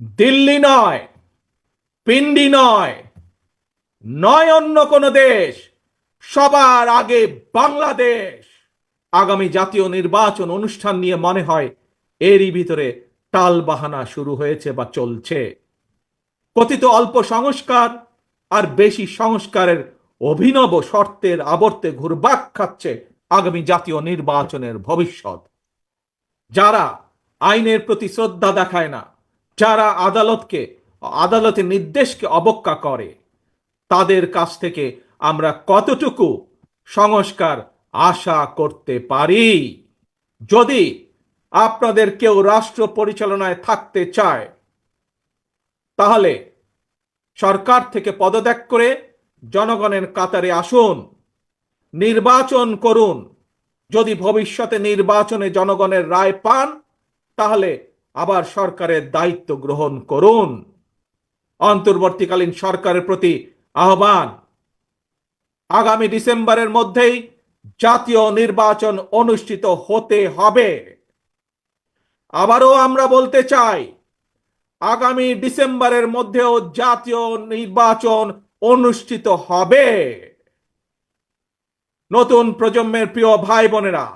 দিল্লি নয়, পিন্ডি নয় নয় অন্য কোনো দেশ, সবার আগে বাংলাদেশ। আগামী জাতীয় নির্বাচন অনুষ্ঠান নিয়ে মনে হয় এরই ভিতরে টাল বাহানা শুরু হয়েছে বা চলছে। কথিত অল্প সংস্কার আর বেশি সংস্কারের অভিনব শর্তের আবর্তে ঘুরবাক খাচ্ছে আগামী জাতীয় নির্বাচনের ভবিষ্যৎ। যারা আইনের প্রতি শ্রদ্ধা দেখায় না যারা আদালতকে আদালতের নির্দেশকে অবজ্ঞা করে, তাদের কাছ থেকে আমরা কতটুকু সংস্কার আশা করতে পারি? যদি আপনাদের কেউ রাষ্ট্র পরিচালনায় থাকতে চায়, তাহলে সরকার থেকে পদত্যাগ করে জনগণের কাতারে আসুন, নির্বাচন করুন। যদি ভবিষ্যতে নির্বাচনে জনগণের রায় পান, তাহলে আবার সরকারের দায়িত্ব গ্রহণ করুন। অন্তর্বর্তীকালীন সরকারের প্রতি আহ্বান। আগামী ডিসেম্বরের মধ্যেই জাতীয় নির্বাচন অনুষ্ঠিত হতে হবে। আবারও আমরা বলতে চাই, আগামী ডিসেম্বরের মধ্যেও জাতীয় নির্বাচন অনুষ্ঠিত হবে। নতুন প্রজন্মের প্রিয় ভাই বোনেরা